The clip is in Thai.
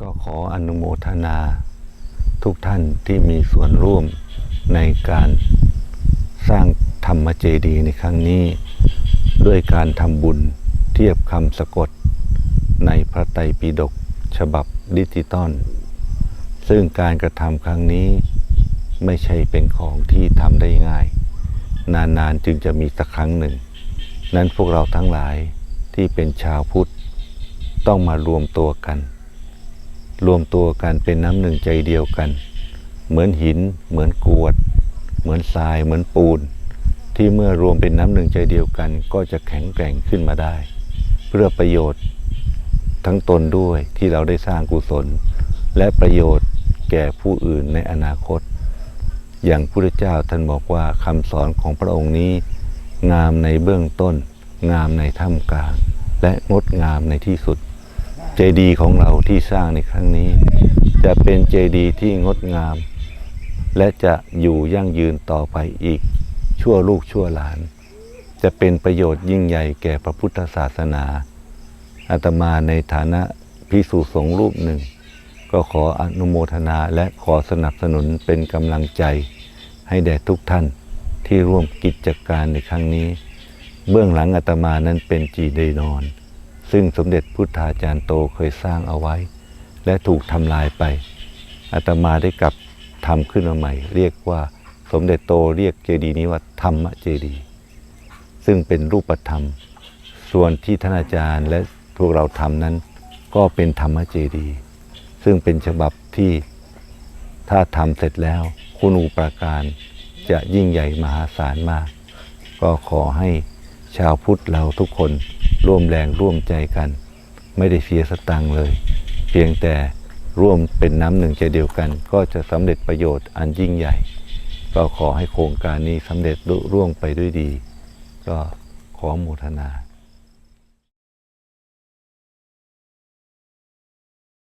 ก็ขออนุโมทนาทุกท่านที่มีส่วนร่วมในการสร้างธรรมเจดีย์ในครั้งนี้ ด้วยการทำบุญเทียบคำสะกดในพระไตรปิฎกฉบับดิจิตอลซึ่งการกระทำครั้งนี้ไม่ใช่เป็นของที่ทำได้ง่าย นานๆจึงจะมีสักครั้งหนึ่ง นั้นพวกเราทั้งหลายที่เป็นชาวพุทธต้องมารวมตัวกัน รวมตัวกันเป็นน้ำหนึ่งใจเดียวกัน เหมือนหิน เหมือนกรวด เหมือนทราย เหมือนปูน ที่เมื่อรวมเป็นน้ำหนึ่งใจเดียวกัน ก็จะแข็งแกร่งขึ้นมาได้ เพื่อประโยชน์ทั้งตนด้วยที่เราได้สร้างกุศล และประโยชน์แก่ผู้อื่นในอนาคต อย่างพระพุทธเจ้าท่านบอกว่าคำสอนของพระองค์นี้ งามในเบื้องต้น งามในท่ามกลาง และงดงามในที่สุด เจดีย์ของเราที่สร้างในครั้งนี้ จะเป็นเจดีย์ที่งดงาม และจะอยู่ยั่งยืนต่อไปอีก ชั่วลูกชั่วหลาน จะเป็นประโยชน์ยิ่งใหญ่แก่พระพุทธศาสนาอาตมาในฐานะพิสุสงฆ์รูปหนึ่ง ก็ขออนุโมทนาและขอสนับสนุนเป็นกำลังใจ ให้แด่ทุกท่านที่ร่วมกิจการในครั้งนี้ เบื้องหลังอาตมานั้นเป็นจีเดนอน ซึ่งสมเด็จพุทธาจารย์โตเคยสร้างเอาไว้ และถูกทำลายไปอาตมาได้กลับทำขึ้นมาใหม่ เรียกว่าสมเด็จโตเรียกเจดีย์นี้ว่าธรรมเจดีย์ซึ่งเป็นรูปธรรม ส่วนที่ท่านอาจารย์และพวกเราทำนั้น ก็เป็นธรรมเจดีย์ซึ่งเป็นฉบับที่ถ้าทำเสร็จแล้วคุณูปการจะยิ่งใหญ่มหาศาลมาก ก็ขอให้ชาวพุทธเราทุกคน ร่วมแรงร่วมใจกัน ไม่ได้เสียสตังค์เลย เพียงแต่ร่วมเป็นน้ำหนึ่งใจเดียวกัน ก็จะสำเร็จประโยชน์อันยิ่งใหญ่ ก็ขอให้โครงการนี้สำเร็จลุร่วงไปด้วยดี ก็ขอโมทนา